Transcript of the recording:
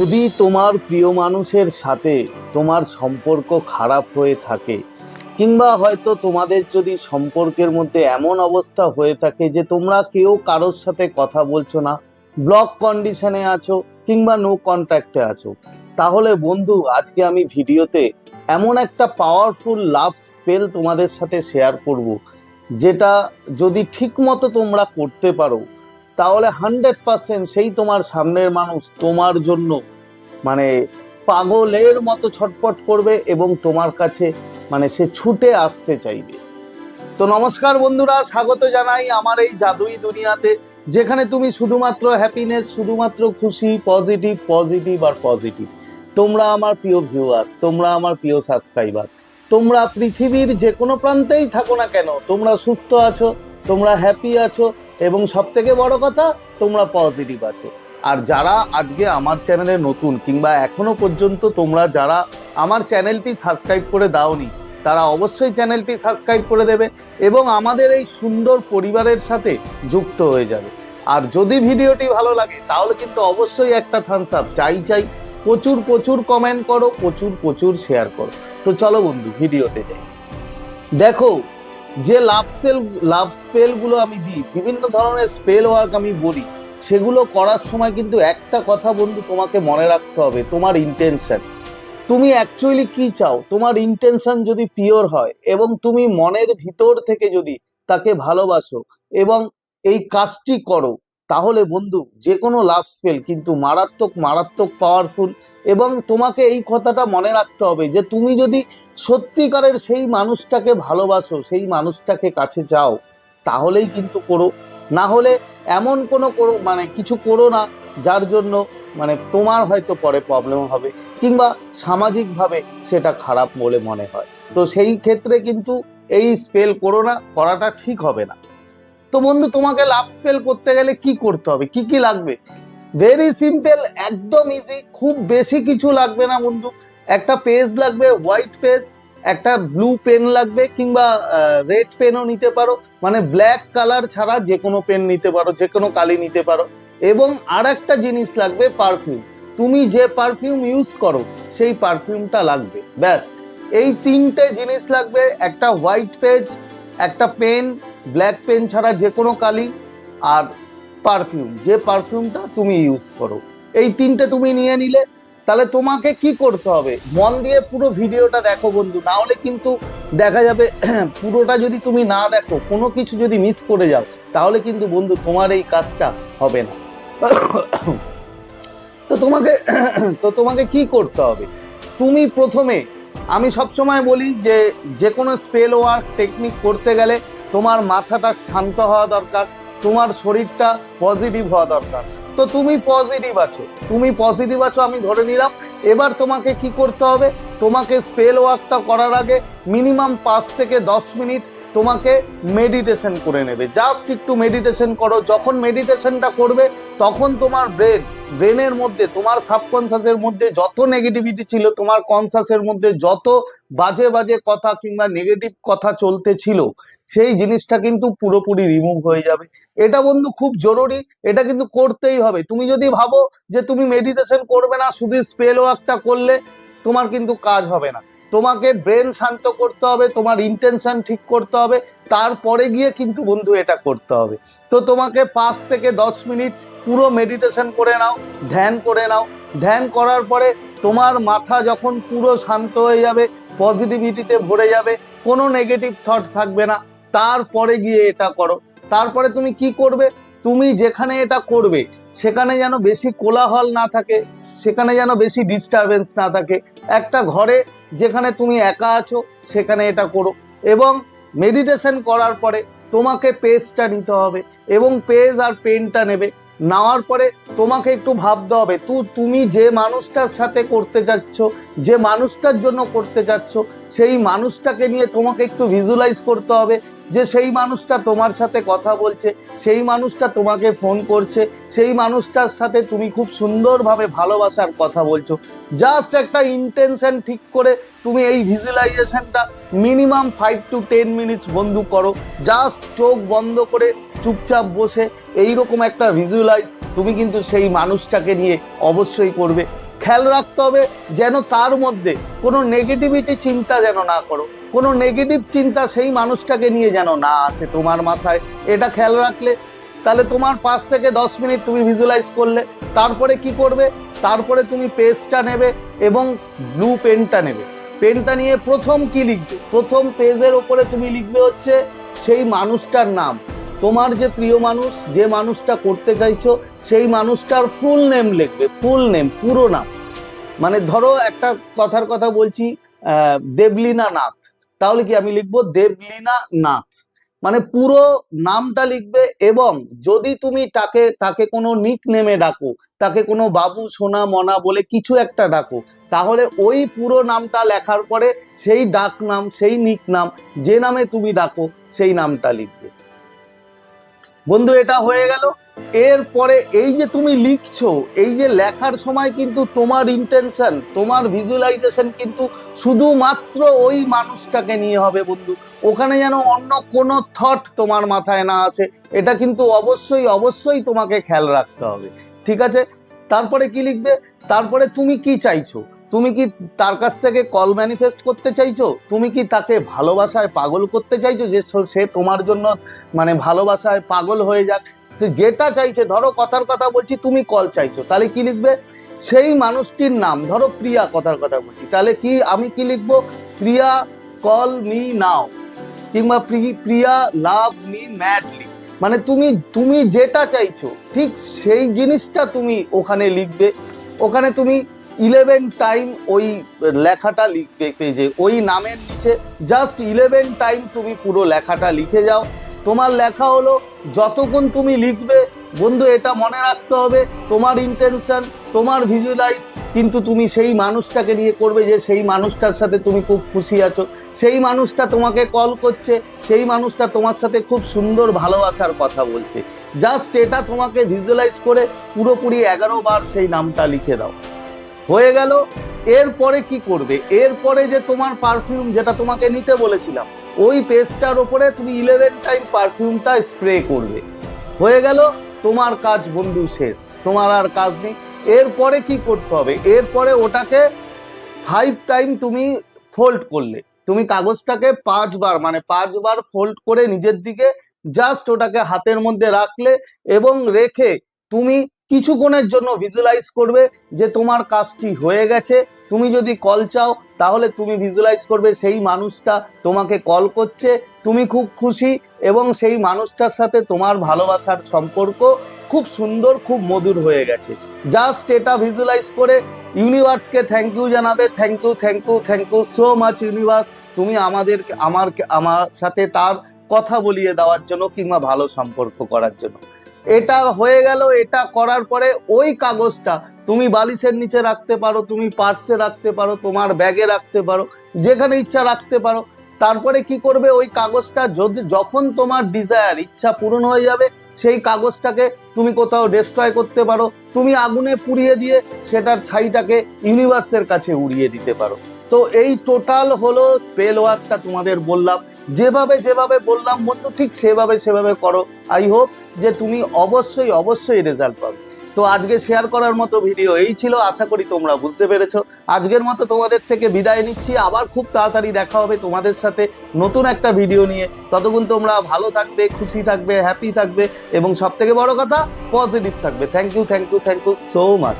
যদি তোমার প্রিয় মানুষের সাথে তোমার সম্পর্ক খারাপ হয়ে থাকে, কিংবা হয়তো তোমাদের যদি সম্পর্কের মধ্যে এমন অবস্থা হয়ে থাকে যে তোমরা কেউ কারোর সাথে কথা বলছো না ব্লক কন্ডিশনে আছো, কিংবা নো কন্ট্যাক্টে আছো, তাহলে বন্ধু, আজকে আমি ভিডিওতে এমন একটা পাওয়ারফুল লাভ স্পেল তোমাদের সাথে শেয়ার করব, যেটা যদি ঠিক মতো তোমরা করতে পারো তাহলে হান্ড্রেড পার্সেন্ট সেই তোমার সামনের মানুষ তোমার জন্য মানে পাগলের মতো ছটপট করবে এবং তোমার কাছে মানে সে ছুটে আসতে চাইবে। তো নমস্কার বন্ধুরা, স্বাগত জানাই আমার এই জাদুই দুনিয়াতে, যেখানে তুমি শুধুমাত্র হ্যাপিনেস শুধুমাত্র খুশি পজিটিভ পজিটিভ আর পজিটিভ তোমরা আমার প্রিয় ভিউয়ার্স তোমরা আমার প্রিয় সাবস্ক্রাইবার তোমরা পৃথিবীর যে কোনো প্রান্তেই থাকো না কেন, তোমরা সুস্থ আছো, তোমরা হ্যাপি আছো এবং সব থেকে বড় কথা, তোমরা পজিটিভ আছো। আর যারা আজকে আমার চ্যানেলে নতুন কিংবা এখনও পর্যন্ত তোমরা যারা আমার চ্যানেলটি সাবস্ক্রাইব করে দাওনি, তারা অবশ্যই চ্যানেলটি সাবস্ক্রাইব করে দেবে এবং আমাদের এই সুন্দর পরিবারের সাথে যুক্ত হয়ে যাবে। আর যদি ভিডিওটি ভালো লাগে, তাহলে কিন্তু অবশ্যই একটা থামস আপ চাই চাই, প্রচুর প্রচুর কমেন্ট করো, প্রচুর প্রচুর শেয়ার করো। তো চলো বন্ধু, ভিডিওতে যাই। দেখো যে লাভ সেল লাভ স্পেলগুলো আমি দিই, বিভিন্ন ধরনের স্পেল ওয়ার্ক আমি বলি, সেগুলো করার সময় কিন্তু একটা কথা বন্ধু তোমাকে মনে রাখতে হবে, তোমার ইন্টেনশন তুমি অ্যাকচুয়ালি কি চাও? তোমার ইন্টেনশন যদি পিওর হয় এবং তুমি মনের ভিতর থেকে যদি তাকে ভালোবাসো এবং এই কাজটি করো তাহলে বন্ধু যে কোনো লাভ স্পেল, কিন্তু মারাত্মক মারাত্মক পাওয়ারফুল এবং তোমাকে এই কথাটা মনে রাখতে হবে যে তুমি যদি সত্যিকারের সেই মানুষটাকে ভালোবাসো, সেই মানুষটাকে কাছে চাও, তাহলেই কিন্তু করো। না হলে এমন কোনো করো মানে কিছু করো না, যার জন্য মানে তোমার হয়তো পরে প্রবলেম হবে কিংবা সামাজিকভাবে সেটা খারাপ বলে মনে হয়। তো সেই ক্ষেত্রে কিন্তু এই স্পেল করো না, করাটা ঠিক হবে না। তো বন্ধু, তোমাকে লাভ স্পেল করতে গেলে কি করতে হবে? কি কি লাগবে? ভেরি সিম্পল একদম ইজি খুব বেশি কিছু লাগবে না বন্ধু। একটা পেজ লাগবে হোয়াইট পেজ একটা ব্লু পেন লাগবে, কিংবা রেড পেনও নিতে পারো। মানে ব্ল্যাক কালার ছাড়া যে কোনো পেন নিতে পারো, যে কোনো কালি নিতে পারো। এবং আর একটা জিনিস লাগবে পারফিউম তুমি যে পারফিউম ইউজ করো, সেই পারফিউমটা লাগবে। ব্যাস। এই তিনটে জিনিস লাগবে, একটা হোয়াইট পেজ একটা পেন ব্ল্যাক পেন ছাড়া যে কোনো কালি আর পারফিউম, যে পারফিউমটা তুমি ইউজ করো। এই তিনটে তুমি নিয়ে নিলে, তাহলে তোমাকে কি করতে হবে? মন দিয়ে পুরো ভিডিওটা দেখো বন্ধু, না হলে কিন্তু দেখা যাবে পুরোটা যদি তুমি না দেখো, কোনো কিছু যদি মিস করে যাও, তাহলে কিন্তু বন্ধু তোমার এই কাজটা হবে না। তো তোমাকে তো তোমাকে কি করতে হবে? তুমি প্রথমে, আমি সবসময় বলি যে যে কোনো স্পেল ওয়ার্ক টেকনিক করতে গেলে তোমার মাথাটা শান্ত হওয়া দরকার, তোমার শরীরটা পজিটিভ হওয়া দরকার। তো তুমি পজিটিভ আছো, তুমি পজিটিভ আছো আমি ধরে নিলাম। এবার তোমাকে কি করতে হবে? তোমাকে স্পেল ওয়ার্কটা করার আগে মিনিমাম পাঁচ থেকে দশ মিনিট তোমাকে মেডিটেশন করে নেবে। জাস্ট একটু মেডিটেশন করো। যখন মেডিটেশনটা করবে, তখন তোমার ব্রেন ব্রেনের মধ্যে, তোমার সাবকনসাসের মধ্যে যত নেগেটিভিটি ছিল, তোমার কনসাসের মধ্যে যত বাজে বাজে কথা কিংবা নেগেটিভ কথা চলতে ছিল, সেই জিনিসটা কিন্তু পুরোপুরি রিমুভ হয়ে যাবে। এটা বন্ধু খুব জরুরি। এটা কিন্তু করতেই হবে। তুমি যদি ভাবো যে তুমি মেডিটেশন করবে না, শুধু স্পেল ওয়ার্কটা করলে তোমার কিন্তু কাজ হবে না। তোমাকে ব্রেন শান্ত করতে হবে, তোমার ইন্টেনশন ঠিক করতে হবে, তারপরে গিয়ে কিন্তু বন্ধু এটা করতে হবে। তো তোমাকে পাঁচ থেকে দশ মিনিট পুরো মেডিটেশন করে নাও, ধ্যান করে নাও। ধ্যান করার পরে তোমার মাথা যখন পুরো শান্ত হয়ে যাবে পজিটিভিটিতে ভরে যাবে, কোনো নেগেটিভ থট থাকবে না, তারপরে গিয়ে এটা করো। তারপরে তুমি কি করবে? তুমি যেখানে এটা করবে সেখানে যেন বেশি কোলাহল না থাকে, সেখানে যেন বেশি ডিস্টারবেন্স না থাকে। একটা ঘরে যেখানে তুমি একা আছো, সেখানে এটা করো। এবং মেডিটেশন করার পরে তোমাকে পেজটা নিতে হবে এবং পেজ আর পেনটা নেবে। নেওয়ার পরে তোমাকে একটু ভাবতে হবে, তু, তুমি যে মানুষটার সাথে করতে যাচ্ছ, যে মানুষটার জন্য করতে যাচ্ছ, সেই মানুষটাকে নিয়ে তোমাকে একটু ভিজুয়ালাইজ করতে হবে। যে সেই মানুষটা তোমার সাথে কথা বলছে, সেই মানুষটা তোমাকে ফোন করছে, সেই মানুষটার সাথে তুমি খুব সুন্দরভাবে ভালোবাসার কথা বলছো। জাস্ট একটা ইন্টেনশন ঠিক করে তুমি এই ভিজুয়ালাইজেশনটা minimum five to ten minutes বন্ধু করো। জাস্ট চোখ বন্ধ করে চুপচাপ বসে এইরকম একটা ভিজুয়ালাইজ তুমি কিন্তু সেই মানুষটাকে নিয়ে অবশ্যই করবে। খেয়াল রাখতে হবে যেন তার মধ্যে কোনো নেগেটিভিটি চিন্তা যেন না করো। কোনো নেগেটিভ চিন্তা সেই মানুষটাকে নিয়ে যেন না আসে তোমার মাথায়। এটা খেয়াল রাখলে তাহলে তোমার পাঁচ থেকে দশ মিনিট তুমি ভিজুয়ালাইজ করলে, তারপরে কি করবে? তারপরে তুমি পেজটা নেবে এবং ব্লু পেনটা নেবে। পেনটা নিয়ে প্রথম কি লিখবে? প্রথম পেজের ওপরে তুমি লিখবে হচ্ছে সেই মানুষটার নাম। তোমার যে প্রিয় মানুষ, যে মানুষটা করতে চাইছো, সেই মানুষটার ফুল নেম লিখবে ফুল নেম পুরো নাম। মানে ধরো একটা কথার কথা বলছি দেবলীনা নাথ। তাহলে কি আমি লিখব দেবলীনা নাথ? মানে পুরো নামটা লিখবে এবং যদি তুমি তাকে তাকে কোনো নিক নেমে ডাকো, তাকে কোনো বাবু, সোনা, মনা বলে কিছু একটা ডাকো, তাহলে ওই পুরো নামটা লেখার পরে সেই ডাক নাম সেই নিক নাম যে নামে তুমি ডাকো, সেই নামটা লিখবে। বন্ধু, এটা হয়ে গেল। এরপরে এই যে তুমি লিখছো, এই যে লেখার সময় কিন্তু তোমার ইন্টেনশন তোমার ভিজুয়ালাইজেশন কিন্তু শুধুমাত্র ওই মানুষটাকে নিয়ে হবে বন্ধু। ওখানে যেন অন্য কোনো থট তোমার মাথায় না আসে, এটা কিন্তু অবশ্যই অবশ্যই তোমাকে খেয়াল রাখতে হবে। ঠিক আছে? তারপরে কি লিখবে? তারপরে তুমি কি চাইছো? তুমি কি তার কাছ থেকে কল ম্যানিফেস্ট করতে চাইছো? তুমি কি তাকে ভালোবাসায় পাগল করতে চাইছো? যে সে তোমার জন্য মানে ভালোবাসায় পাগল হয়ে যাক। তো যেটা চাইছে, ধরো কথার কথা বলছি, তুমি কল চাইছো। তাহলে কি লিখবে? সেই মানুষটির নাম, ধরো প্রিয়া কথার কথা বলছি। তাহলে কি আমি কি লিখব? প্রিয়া কল মি নাও কিংবা প্রি- প্রিয়া লাভ মি ম্যাডলি মানে তুমি তুমি যেটা চাইছো, ঠিক সেই জিনিসটা তুমি ওখানে লিখবে। ওখানে তুমি ইলেভেন টাইম ওই লেখাটা লিখবে পেজে, ওই নামের নিচে, জাস্ট ইলেভেন টাইম তুমি পুরো লেখাটা লিখে যাও। তোমার লেখা হলো, যতক্ষণ তুমি লিখবে, বন্ধু, এটা মনে রাখতে হবে, তোমার ইন্টেনশন তোমার ভিজুয়ালাইজ কিন্তু তুমি সেই মানুষটাকে নিয়ে করবে যে সেই মানুষটার সাথে তুমি খুব খুশি আছো। সেই মানুষটা তোমাকে কল করছে, সেই মানুষটা তোমার সাথে খুব সুন্দর ভালোবাসার কথা বলছে। জাস্ট এটা তোমাকে ভিজুয়ালাইজ করে পুরোপুরি এগারো বার সেই নামটা লিখে দাও। হয়ে গেল, এরপরে কি করবে? এরপরে যে তোমার পারফিউম যেটা তোমাকে নিতে বলেছিলাম, ওই পেস্টটার ওপরে তুমি ইলেভেন টাইম পারফিউমটা স্প্রে করবে। হয়ে গেল, তোমার কাজ বন্ধু শেষ, তোমার আর কাজ নেই। এরপরে কি করতে হবে? এরপরে ওটাকে ফাইভ টাইম তুমি ফোল্ড করলে। তুমি কাগজটাকে পাঁচবার মানে পাঁচবার ফোল্ড করে নিজের দিকে জাস্ট ওটাকে হাতের মধ্যে রাখলে এবং রেখে তুমি কিছুক্ষণের জন্য ভিজুয়ালাইজ করবে যে তোমার কাজটি হয়ে গেছে। তুমি যদি কল চাও, তাহলে তুমি ভিজুয়ালাইজ করবে সেই মানুষটা তোমাকে কল করছে। তুমি খুব খুশি এবং সেই মানুষটার সাথে তোমার ভালোবাসার সম্পর্ক খুব সুন্দর, খুব মধুর হয়ে গেছে। জাস্ট এটা ভিজুয়ালাইজ করে ইউনিভার্সকে থ্যাংক ইউ জানাবে। Thank you thank you thank you so much universe তুমি আমাদের আমার আমার সাথে তার কথা বলিয়ে দেওয়ার জন্য কিংবা ভালো সম্পর্ক করার জন্য। এটা হয়ে গেল, এটা করার পরে ওই কাগজটা তুমি বালিশের নিচে রাখতে পারো, তুমি পার্সে রাখতে পারো, তোমার ব্যাগে রাখতে পারো, যেখানে ইচ্ছা রাখতে পারো। তারপরে কি করবে? ওই কাগজটা যদি, যখন তোমার ডিজায়ার ইচ্ছা পূরণ হয়ে যাবে, সেই কাগজটাকে তুমি কোথাও ডেস্ট্রয় করতে পারো। তুমি আগুনে পুড়িয়ে দিয়ে সেটার ছাইটাকে ইউনিভার্সের কাছে উড়িয়ে দিতে পারো। তো এই টোটাল হলো স্পেল ওয়ার্কটা তোমাদের বললাম। যেভাবে যেভাবে বললাম বন্ধু, ঠিক সেভাবে সেভাবে করো। আই হোপ যে তুমি অবশ্যই অবশ্যই রেজাল্ট পাবে। তো আজকে শেয়ার করার মতো ভিডিও এই ছিল, আশা করি তোমরা বুঝতে পেরেছ। আজকের মতো তোমাদের থেকে বিদায় নিচ্ছি। আবার খুব তাড়াতাড়ি দেখা হবে তোমাদের সাথে নতুন একটা ভিডিও নিয়ে। ততক্ষণ তোমরা ভালো থাকবে, খুশি থাকবে হ্যাপি থাকবে এবং সব থেকে বড় কথা পজিটিভ থাকবে। Thank you thank you thank you so much